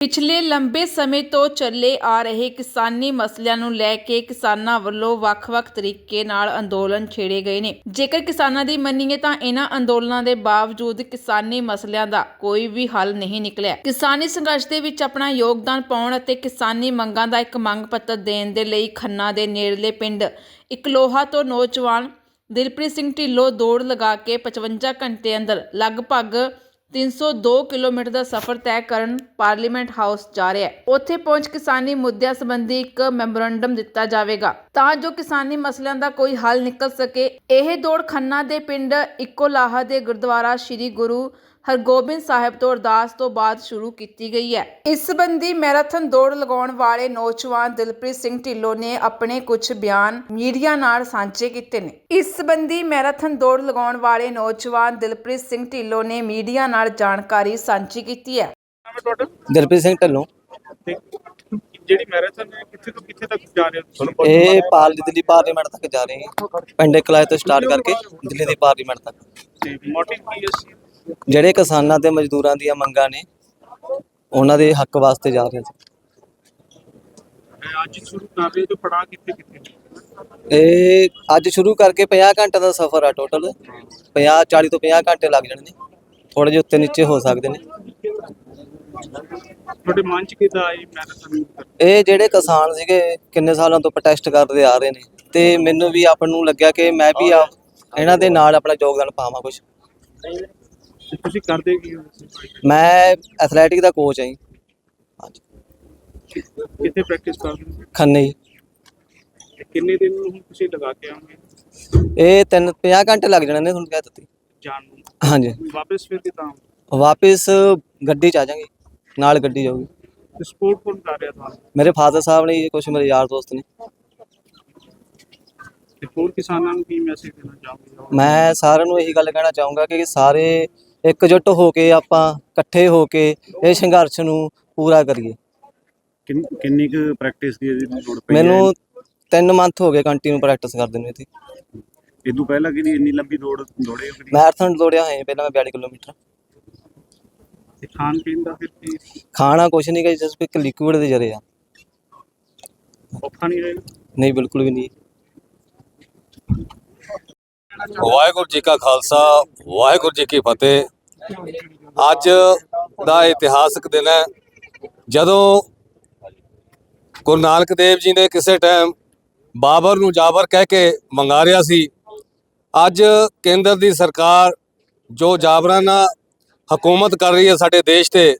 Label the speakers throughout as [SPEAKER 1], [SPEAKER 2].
[SPEAKER 1] ਪਿਛਲੇ ਲੰਬੇ ਸਮੇਂ ਤੋਂ ਚੱਲੇ ਆ ਰਹੇ ਕਿਸਾਨੀ ਮਸਲਿਆਂ ਨੂੰ ਲੈ ਕੇ ਕਿਸਾਨਾਂ ਵੱਲੋਂ ਵੱਖ-ਵੱਖ ਤਰੀਕੇ ਨਾਲ ਅੰਦੋਲਨ ਛੇੜੇ ਗਏ ਨੇ। ਜੇਕਰ ਕਿਸਾਨਾਂ ਦੀ ਮੰਨੀਏ ਤਾਂ ਇਹਨਾਂ ਅੰਦੋਲਨਾਂ ਦੇ ਬਾਵਜੂਦ ਕਿਸਾਨੀ ਮਸਲਿਆਂ ਦਾ ਕੋਈ ਵੀ ਹੱਲ ਨਹੀਂ ਨਿਕਲਿਆ। ਕਿਸਾਨੀ ਸੰਘਰਸ਼ ਦੇ ਵਿੱਚ ਆਪਣਾ ਯੋਗਦਾਨ ਪਾਉਣ ਅਤੇ ਕਿਸਾਨੀ ਮੰਗਾਂ ਦਾ ਇੱਕ ਮੰਗ ਪੱਤਰ ਦੇਣ ਦੇ ਲਈ ਖੰਨਾ ਦੇ ਨੇੜਲੇ ਪਿੰਡ ਇਕਲੋਹਾ ਤੋਂ ਨੌਜਵਾਨ ਦਿਲਪ੍ਰੀਤ ਸਿੰਘ ਢਿੱਲੋਂ ਦੌੜ ਲਗਾ ਕੇ 55 ਘੰਟੇ ਅੰਦਰ ਲਗਭਗ 302 ਕਿਲੋਮੀਟਰ ਦਾ ਸਫ਼ਰ ਤੈਅ ਕਰਨ ਪਾਰਲੀਮੈਂਟ ਹਾਊਸ ਜਾ ਰਿਹਾ ਹੈ। ਉੱਥੇ ਪਹੁੰਚ ਕਿਸਾਨੀ ਮੁੱਦਿਆਂ ਸੰਬੰਧੀ ਇੱਕ ਮੈਮੋਰੰਡਮ ਦਿੱਤਾ ਜਾਵੇਗਾ। ਤਾਂ ਜੋ ਕਿਸਾਨੀ ਮਸਲਿਆਂ ਦਾ ਕੋਈ ਹੱਲ ਨਿਕਲ ਸਕੇ, ਇਹ ਦੌੜ ਖੰਨਾ ਦੇ ਪਿੰਡ ਇੱਕੋਲਾਹਾ ਦੇ ਗੁਰਦੁਆਰਾ ਸ੍ਰੀ ਗੁਰੂ ਹਰਗੋਬਿੰਦ ਸਾਹਿਬ ਤੋਂ ਅਰਦਾਸ ਤੋਂ ਬਾਅਦ ਸ਼ੁਰੂ ਕੀਤੀ ਗਈ ਹੈ। ਇਸ ਸੰਬੰਧੀ ਮੈਰਾਥਨ ਦੌੜ ਲਗਾਉਣ ਵਾਲੇ ਨੌਜਵਾਨ ਦਿਲਪ੍ਰੀਤ ਸਿੰਘ ਢਿੱਲੋਂ ਨੇ ਆਪਣੇ ਕੁਝ ਬਿਆਨ ਮੀਡੀਆ ਨਾਲ ਸਾਂਝੇ ਕੀਤੇ ਨੇ। ਇਸ ਸੰਬੰਧੀ ਮੈਰਾਥਨ ਦੌੜ ਲਗਾਉਣ ਵਾਲੇ ਨੌਜਵਾਨ ਦਿਲਪ੍ਰੀਤ ਸਿੰਘ ਢਿੱਲੋਂ ਨੇ ਮੀਡੀਆ ਨਾਲ ਜਾਣਕਾਰੀ ਸਾਂਝੀ ਕੀਤੀ ਹੈ।
[SPEAKER 2] ਦਿਲਪ੍ਰੀਤ ਸਿੰਘ ਢੱਲੋਂ।
[SPEAKER 3] ਜਿਹੜੀ ਮੈਰਾਥਨ ਹੈ ਕਿੱਥੇ ਤੋਂ ਕਿੱਥੇ ਤੱਕ ਜਾ ਰਹੇ ਹੋ? ਤੁਹਾਨੂੰ
[SPEAKER 2] ਇਹ ਪਾਲ ਦਿੱਲੀ ਪਾਰਲੀਮੈਂਟ ਤੱਕ ਜਾ ਰਹੇ ਹਾਂ। ਪਿੰਡ ਕਲਾਏ ਤੋਂ ਸਟਾਰਟ ਕਰਕੇ ਦਿੱਲੀ ਦੀ ਪਾਰਲੀਮੈਂਟ ਤੱਕ।
[SPEAKER 3] ਤੇ ਮੋਟਿਵ ਕੀ ਹੈ? ਸੀ
[SPEAKER 2] ਜਿਹੜੇ ਕਿਸਾਨਾਂ ਤੇ ਮਜ਼ਦੂਰਾਂ ਦੀਆਂ ਮੰਗਾਂ ਨੇ ਉਹਨਾਂ ਦੇ ਹੱਕ ਵਾਸਤੇ ਜਾ ਰਹੇ
[SPEAKER 3] ਇਹ ਅੱਜ ਸ਼ੁਰੂ ਕਰ ਰਹੇ ਹੋ ਜੋ ਪੜਾ ਕਿੱਥੇ ਕਿੱਥੇ ਨੇ?
[SPEAKER 2] ਹਾਂ ਇਹ ਅੱਜ ਸ਼ੁਰੂ ਕਰਕੇ 50 ਘੰਟੇ ਦਾ ਸਫ਼ਰ ਆ ਟੋਟਲ 50 40 ਤੋਂ 50 ਘੰਟੇ ਲੱਗ ਜਾਣੇ ਨੇ। ਥੋੜੇ ਜਿਹੇ ਉੱਤੇ ਨੀਚੇ ਹੋ ਸਕਦੇ ਨੇ।
[SPEAKER 3] ਤੁਹਾਡੇ ਮਨ ਚ ਕਿਦਾਂ ਆਈ ਮੈਰਾਥਨ
[SPEAKER 2] ਇਹ ਜਿਹੜੇ ਕਿਸਾਨ ਸੀਗੇ ਕਿੰਨੇ ਸਾਲਾਂ ਤੋਂ ਪ੍ਰੋਟੈਸਟ ਕਰਦੇ ਆ ਰਹੇ ਨੇ। ਤੇ ਮੈਨੂੰ ਵੀ ਆਪ ਨੂੰ ਲੱਗਿਆ ਕਿ ਮੈਂ ਵੀ ਇਹਨਾਂ ਦੇ ਨਾਲ ਆਪਣਾ ਯੋਗਦਾਨ ਪਾਵਾਂ ਕੁਝ
[SPEAKER 3] ਤੁਸੀਂ ਕਰਦੇ ਕੀ ਹੋ?
[SPEAKER 2] ਮੈਂ ਐਥਲੈਟਿਕ ਦਾ ਕੋਚ ਹਾਂ ਜੀ। ਹਾਂਜੀ।
[SPEAKER 3] ਕਿੱਥੇ ਪ੍ਰੈਕਟਿਸ ਕਰਦੇ ਹੋ?
[SPEAKER 2] ਖੰਨੇ ਜੀ।
[SPEAKER 3] ਤੇ ਕਿੰਨੇ ਦਿਨ ਨੂੰ ਹੁਣ ਤੁਸੀਂ ਲਗਾ ਕੇ ਆਉਂਗੇ
[SPEAKER 2] ਇਹ ਤਿੰਨ 50 ਘੰਟੇ ਲੱਗ ਜਾਣੇ ਨੇ ਤੁਹਾਨੂੰ ਕਹਿ ਦਿੱਤੀ।
[SPEAKER 3] ਜਾਣ ਨੂੰ।
[SPEAKER 2] ਹਾਂਜੀ।
[SPEAKER 3] ਵਾਪਸ ਫਿਰ ਕਿਦਾਂ
[SPEAKER 2] ਵਾਪਿਸ ਗੱਡੀ ਚ ਆ ਜਾਾਂਗੇ ਨਾਲ ਗੱਡੀ ਜਾਊਗੀ।
[SPEAKER 3] ਤੇ ਸਪੋਰਟ ਕੌਣ ਕਰ ਰਿਹਾ ਤੁਹਾਨੂੰ?
[SPEAKER 2] ਮੇਰੇ ਫਾਦਰ ਸਾਹਿਬ ਨੇ ਕੁਝ ਮੇਰੇ ਯਾਰ ਦੋਸਤ ਨੇ।
[SPEAKER 3] ਤੇ ਹੋਰ ਕਿਸਾਨਾਂ ਨੂੰ ਕੀ ਮੈਸੇਜ ਦੇਣਾ ਚਾਹੋਗੇ?
[SPEAKER 2] ਮੈਂ ਸਾਰਿਆਂ ਨੂੰ ਇਹੀ ਗੱਲ ਕਹਿਣਾ ਚਾਹੂੰਗਾ ਕਿ ਸਾਰੇ ਇਕਜੁੱਟ ਹੋ ਕੇ ਆਪਾਂ ਇਕੱਠੇ ਹੋ ਕੇ ਇਹ ਸੰਘਰਸ਼ ਨੂੰ ਪੂਰਾ ਕਰੀਏ।
[SPEAKER 4] ਕਿੰਨ- ਕਿੰਨੀ ਕੁ ਪ੍ਰੈਕਟਿਸ ਦੀ ਇਹਦੀ ਲੋੜ ਪਈ ਹੈ?
[SPEAKER 2] ਮੈਨੂੰ 3 ਮੰਥ ਹੋ ਗਏ ਕੰਟੀਨਿਊ ਪ੍ਰੈਕਟਿਸ ਕਰਦੇ ਨੂੰ ਇੱਥੇ।
[SPEAKER 4] ਇਹ ਤੋਂ ਪਹਿਲਾਂ ਕਿਹਦੀ ਇੰਨੀ ਲੰਬੀ ਦੌੜ ਦੌੜੇ ਹੋ ਕਦੀ?
[SPEAKER 2] ਮੈਰਾਥਨ ਦੌੜਿਆ ਹੈ ਪਹਿਲਾਂ ਮੈਂ 42 ਕਿਲੋਮੀਟਰ।
[SPEAKER 3] ਤੇ ਖਾਣ ਪੀਣ ਦਾ ਫਿਰ ਕੀ?
[SPEAKER 2] ਖਾਣਾ ਕੁਛ ਨਹੀਂ ਗਾ ਜਸਟ ਇੱਕ ਲਿਕੁਇਡ ਦੇ ਜਰੇ ਆ।
[SPEAKER 3] ਔਖਾ ਨਹੀਂ ਰਹੇਗਾ
[SPEAKER 2] ਨਹੀਂ ਬਿਲਕੁਲ ਵੀ ਨਹੀਂ
[SPEAKER 5] ਵਾਹਿਗੁਰੂ ਜੀ ਕਾ ਖਾਲਸਾ, ਵਾਹਿਗੁਰੂ ਜੀ ਕੀ ਫਤਿਹ। ਅੱਜ ਦਾ ਇਤਿਹਾਸਕ ਦਿਨ ਹੈ। ਜਦੋਂ ਗੁਰੂ ਨਾਨਕ ਦੇਵ ਜੀ ਨੇ ਕਿਸੇ ਟਾਈਮ ਬਾਬਰ ਨੂੰ ਜਾਬਰ ਕਹਿ ਕੇ ਮੰਗਾਰਿਆ ਸੀ, ਅੱਜ ਕੇਂਦਰ ਦੀ ਸਰਕਾਰ ਜੋ ਜਾਬਰਾਨਾ ਹਕੂਮਤ ਕਰ ਰਹੀ ਹੈ ਸਾਡੇ ਦੇਸ਼ ਤੇ,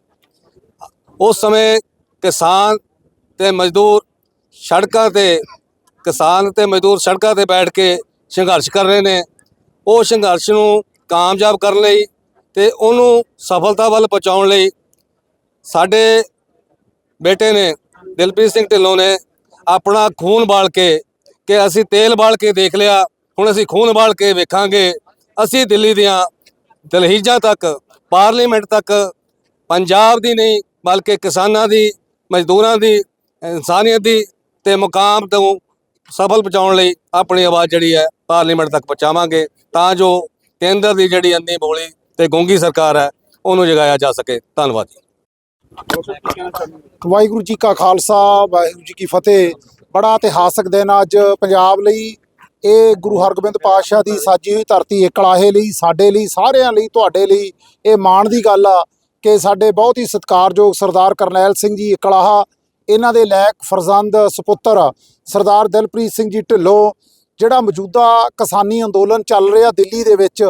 [SPEAKER 5] ਉਸ ਸਮੇਂ ਕਿਸਾਨ ਤੇ ਮਜ਼ਦੂਰ ਸੜਕਾਂ ਤੇ, ਕਿਸਾਨ ਤੇ ਮਜ਼ਦੂਰ ਸੜਕਾਂ ਤੇ ਬੈਠ ਕੇ ਸੰਘਰਸ਼ ਕਰ ਰਹੇ ਨੇ। ਉਹ ਸੰਘਰਸ਼ ਨੂੰ ਕਾਮਯਾਬ ਕਰਨ ਲਈ ਤੇ ਉਹਨੂੰ ਸਫਲਤਾ ਵੱਲ ਪਹੁੰਚਾਉਣ ਲਈ ਸਾਡੇ ਬੇਟੇ ਨੇ ਦਿਲਪ੍ਰੀਤ ਸਿੰਘ ਢਿੱਲੋਂ ਨੇ ਆਪਣਾ ਖੂਨ ਬਾਲ ਕੇ ਕਿ ਅਸੀਂ ਤੇਲ ਬਾਲ ਕੇ ਦੇਖ ਲਿਆ, ਹੁਣ ਅਸੀਂ ਖੂਨ ਬਾਲ ਕੇ ਵੇਖਾਂਗੇ। ਅਸੀਂ ਦਿੱਲੀ ਦੀਆਂ ਦਲਹੀਜਾਂ ਤੱਕ, ਪਾਰਲੀਮੈਂਟ ਤੱਕ, ਪੰਜਾਬ ਦੀ ਨਹੀਂ, ਬਲਕਿ ਕਿਸਾਨਾਂ ਦੀ, ਮਜ਼ਦੂਰਾਂ ਦੀ, ਇਨਸਾਨੀਅਤ ਦੀ ਤੇ ਮੁਕਾਮ ਤੋਂ ਸਫਲ ਪਹੁੰਚਾਉਣ ਲਈ ਆਪਣੀ ਆਵਾਜ਼ ਜਿਹੜੀ ਹੈ ਪਾਰਲੀਮੈਂਟ ਤੱਕ ਪਹੁੰਚਾਵਾਂਗੇ ਤਾਂ ਜੋ ਕੇਂਦਰ ਦੀ ਜਿਹੜੀ ਅੰਨੀ ਬੋਲੀ ਤੇ ਗੂੰਗੀ ਸਰਕਾਰ ਹੈ, ਉਹਨੂੰ ਜਗਾਇਆ ਜਾ ਸਕੇ। ਧੰਨਵਾਦ ਜੀ।
[SPEAKER 6] ਵਾਹਿਗੁਰੂ ਜੀ ਕਾ ਖਾਲਸਾ, ਵਾਹਿਗੁਰੂ ਜੀ ਕੀ ਫਤਿਹ। ਬੜਾ ਇਤਿਹਾਸਕ ਦਿਨ ਅੱਜ ਪੰਜਾਬ ਲਈ। ਇਹ ਗੁਰੂ ਹਰਗੋਬਿੰਦ ਪਾਤਸ਼ਾਹ ਦੀ ਸਾਜੀ ਹੋਈ ਧਰਤੀ ਇਕਲਾਹੇ ਲਈ, ਸਾਡੇ ਲਈ, ਸਾਰਿਆਂ ਲਈ, ਤੁਹਾਡੇ ਲਈ ਇਹ ਮਾਣ ਦੀ ਗੱਲ ਆ ਕਿ ਸਾਡੇ ਬਹੁਤ ਹੀ ਸਤਿਕਾਰਯੋਗ ਸਰਦਾਰ ਕਰਨੈਲ ਸਿੰਘ ਜੀ ਇਕਲਾਹਾ ਇਹਨਾਂ ਦੇ ਲੈਕ ਫਰਜ਼ੰਦ ਸੁਪੁੱਤਰ ਸਰਦਾਰ ਦਿਲਪ੍ਰੀਤ ਸਿੰਘ ਜੀ ਢਿੱਲੋਂ, ਜਿਹੜਾ ਮੌਜੂਦਾ ਕਿਸਾਨੀ ਅੰਦੋਲਨ ਚੱਲ ਰਿਹਾ ਦਿੱਲੀ ਦੇ ਵਿੱਚ,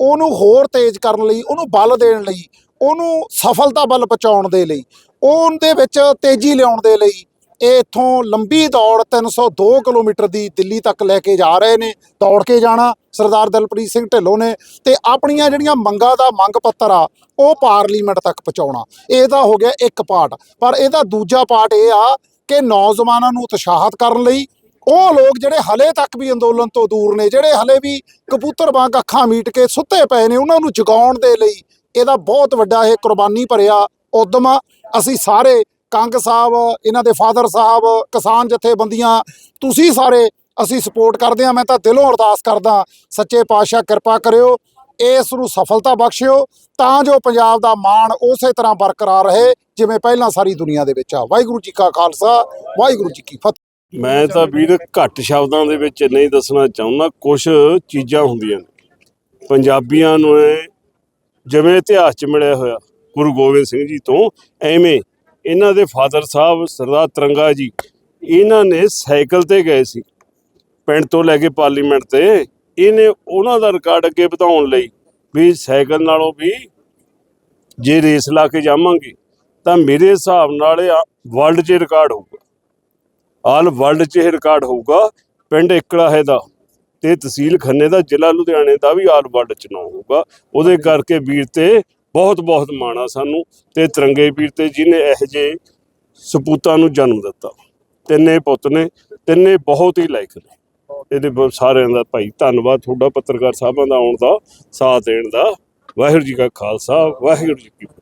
[SPEAKER 6] ਉਹਨੂੰ ਹੋਰ ਤੇਜ਼ ਕਰਨ ਲਈ, ਉਹਨੂੰ ਬਲ ਦੇਣ ਲਈ, ਉਹਨੂੰ ਸਫਲਤਾ ਵੱਲ ਪਹੁੰਚਾਉਣ ਦੇ ਲਈ, ਉਹਦੇ ਵਿੱਚ ਤੇਜ਼ੀ ਲਿਆਉਣ ਦੇ ਲਈ ਇਹ ਇੱਥੋਂ ਲੰਬੀ ਦੌੜ 302 ਕਿਲੋਮੀਟਰ ਦੀ ਦਿੱਲੀ ਤੱਕ ਲੈ ਕੇ ਜਾ ਰਹੇ ਨੇ, ਦੌੜ ਕੇ ਜਾਣਾ ਸਰਦਾਰ ਦਲਪ੍ਰੀਤ ਸਿੰਘ ਢਿੱਲੋਂ ਨੇ ਤੇ ਆਪਣੀਆਂ ਜਿਹੜੀਆਂ ਮੰਗਾਂ ਦਾ ਮੰਗ ਪੱਤਰ ਆ, ਉਹ ਪਾਰਲੀਮੈਂਟ ਤੱਕ ਪਹੁੰਚਾਉਣਾ। ਇਹਦਾ ਹੋ ਗਿਆ ਇੱਕ ਪਾਰਟ ਪਰ ਇਹਦਾ ਦੂਜਾ ਪਾਰਟ ਇਹ ਆ ਕਿ ਨੌਜਵਾਨਾਂ ਨੂੰ ਉਤਸ਼ਾਹਤ ਕਰਨ ਲਈ ਉਹ ਲੋਕ ਜਿਹੜੇ ਹਲੇ ਤੱਕ ਵੀ ਅੰਦੋਲਨ ਤੋਂ ਦੂਰ ਨੇ, ਜਿਹੜੇ ਹਲੇ ਵੀ ਕਬੂਤਰ ਵਾਂਗ ਅੱਖਾਂ ਮੀਟ ਕੇ ਸੁੱਤੇ ਪਏ ਨੇ, ਉਹਨਾਂ ਨੂੰ ਜਗਾਉਣ ਦੇ ਲਈ ਇਹਦਾ ਬਹੁਤ ਵੱਡਾ ਇਹ ਕੁਰਬਾਨੀ ਭਰਿਆ ਉਦਮ ਆ। ਅਸੀਂ ਸਾਰੇ ਕੰਗ ਸਾਹਿਬ, ਇਹਨਾਂ ਦੇ ਫਾਦਰ ਸਾਹਿਬ, ਕਿਸਾਨ ਜਥੇਬੰਦੀਆਂ, ਤੁਸੀਂ ਸਾਰੇ ਅਸੀਂ ਸਪੋਰਟ ਕਰਦੇ ਆ ਮੈਂ ਤਾਂ ਦਿਲੋਂ ਅਰਦਾਸ ਕਰਦਾ ਸੱਚੇ ਪਾਤਸ਼ਾਹ ਕਿਰਪਾ ਕਰਿਓ, ਇਸ ਨੂੰ ਸਫਲਤਾ ਬਖਸ਼ਿਓ, ਤਾਂ ਜੋ ਪੰਜਾਬ ਦਾ ਮਾਣ ਉਸੇ ਤਰ੍ਹਾਂ ਬਰਕਰਾਰ ਰਹੇ, ਜਿਵੇਂ ਪਹਿਲਾਂ ਸਾਰੀ ਦੁਨੀਆ ਦੇ ਵਿੱਚ ਆ। ਵਾਹਿਗੁਰੂ ਜੀ ਕਾ ਖਾਲਸਾ, ਵਾਹਿਗੁਰੂ ਜੀ ਕੀ ਫਤਿਹ।
[SPEAKER 7] ਮੈਂ ਤਾਂ ਵੀਰ, ਘੱਟ ਸ਼ਬਦਾਂ ਦੇ ਵਿੱਚ ਨਹੀਂ ਦੱਸਣਾ ਚਾਹੁੰਦਾ ਕੁਝ ਚੀਜ਼ਾਂ ਹੁੰਦੀਆਂ ਨੇ। ਪੰਜਾਬੀਆਂ ਨੂੰ ਜਿਵੇਂ ਇਤਿਹਾਸ 'ਚ ਮਿਲਿਆ ਹੋਇਆ, ਗੁਰੂ ਗੋਬਿੰਦ ਸਿੰਘ ਜੀ ਤੋਂ, ਐਵੇਂ ਇਹਨਾਂ ਦੇ ਫਾਦਰ ਸਾਹਿਬ ਸਰਦਾਰ ਤਿਰੰਗਾ ਜੀ, ਇਹਨਾਂ ਨੇ ਸਾਈਕਲ ਤੇ ਗਏ ਸੀ, ਪਿੰਡ ਤੋਂ ਲੈ ਕੇ ਪਾਰਲੀਮੈਂਟ ਤੇ। ਇਹਨੇ ਉਹਨਾਂ ਦਾ ਰਿਕਾਰਡ ਅੱਗੇ ਵਧਾਉਣ ਲਈ ਵੀ ਸਾਈਕਲ ਨਾਲੋਂ ਵੀ ਜੇ ਰੇਸ ਲਾ ਕੇ ਜਾਵਾਂਗੇ, ਤਾਂ ਮੇਰੇ ਹਿਸਾਬ ਨਾਲ ਇਹ ਵਰਲਡ 'ਚ ਰਿਕਾਰਡ ਹੋਊਗਾ। ਆਲ ਵਰਲਡ 'ਚ ਇਹ ਰਿਕਾਰਡ ਹੋਊਗਾ, ਪਿੰਡ ਇਕੜਾਹੇ ਦਾ ਤੇ ਤਹਿਸੀਲ ਖੰਨੇ ਦਾ, ਜ਼ਿਲ੍ਹਾ ਲੁਧਿਆਣੇ ਦਾ ਵੀ ਆਲ ਵਰਲਡ 'ਚ ਨਾਮ ਹੋਊਗਾ। ਉਹਦੇ ਕਰਕੇ ਵੀਰ ਤੇ ਬਹੁਤ ਬਹੁਤ ਮਾਣ ਆ ਸਾਨੂੰ ਤੇ ਤਿਰੰਗੇ ਵੀਰ ਤੇ ਜਿਹਨੇ ਇਹੋ ਜਿਹੇ ਸਪੂਤਾਂ ਨੂੰ ਜਨਮ ਦਿੱਤਾ। ਤਿੰਨੇ ਪੁੱਤ ਨੇ, ਤਿੰਨੇ ਬਹੁਤ ਹੀ ਲਾਇਕ ਨੇ। ਇਹਦੇ ਬਹੁਤ ਸਾਰਿਆਂ ਦਾ ਭਾਈ ਧੰਨਵਾਦ ਤੁਹਾਡਾ, ਪੱਤਰਕਾਰ ਸਾਹਿਬਾਂ ਦਾ ਆਉਣ ਦਾ, ਸਾਥ ਦੇਣ ਦਾ। ਵਾਹਿਗੁਰੂ ਜੀ ਕਾ ਖਾਲਸਾ, ਵਾਹਿਗੁਰੂ ਜੀ ਕੀ ਫਤਿਹ।